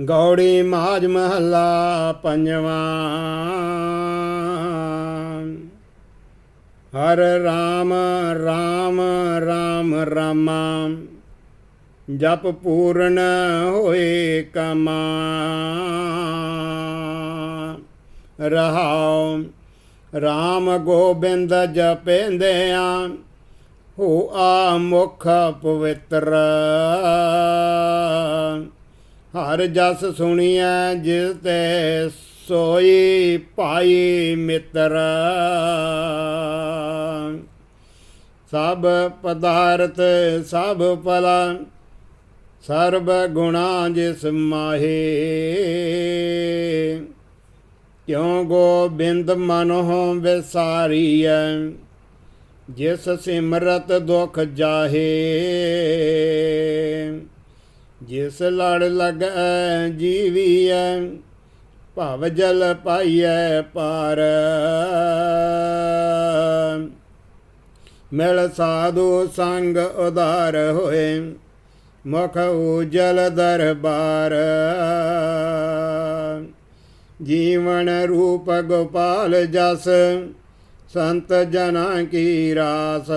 ਗੌੜੀ ਮਾਜ ਮਹੱਲਾ ਪੰਜਵਾਂ। ਹਰ ਰਾਮ ਰਾਮ ਰਾਮ ਰਾਮਾ, ਜਪ ਪੂਰਨ ਹੋਏ ਕਮਾ। ਰਹਾਉ ਰਾਮ ਗੋਬਿੰਦ ਜਪੇਂਦਿਆਂ, ਹੋ ਆ ਮੁਖ ਪਵਿੱਤਰ। ਹਰ ਜਸ ਸੁਣੀਐ ਜਿਸ ਤੇ ਸੋਈ ਭਾਈ ਮਿੱਤਰ। ਸਭ ਪਦਾਰਥ ਸਭ ਭਲਾ ਸਰਬ ਗੁਣਾ ਜਿਸ ਮਾਹੇ। ਕਿਉ ਗੋਬਿੰਦ ਮਨੋ ਵਿਸਾਰੀਐ, ਜਿਸ ਸਿਮਰਤ ਦੁਖ ਜਾਹੇ। ਜਿਸ ਲੜ ਲਗੈ ਜੀਵੀਐ, ਭਵ ਜਲ ਪਾਈਐ ਪਾਰ। ਮਿਲ ਸਾਧੂ ਸੰਗ ਉਧਾਰ ਹੋਏ, ਮੁਖ ਉਜਲ ਦਰਬਾਰ। ਜੀਵਨ ਰੂਪ ਗੋਪਾਲ ਜਸ, ਸੰਤ ਜਨਾਂ ਕੀ ਰਾਸ।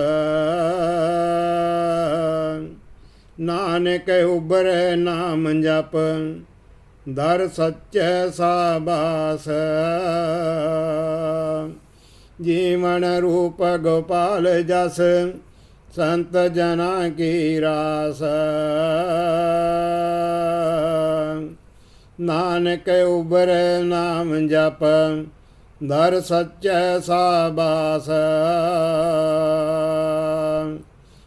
ਨਾਨਕ ਉਬਰੈ ਨਾਮ ਜਪ, ਦਰ ਸੱਚੈ ਸਾਬਾਸ। ਜੀਵਨ ਰੂਪ ਗੋਪਾਲ ਜਸ, ਸੰਤ ਜਨਾ ਕੀ ਰਾਸ। ਨਾਨਕ ਉਬਰੈ ਨਾਮ ਜਪ, ਦਰ ਸੱਚੈ ਸਾਬਾਸ।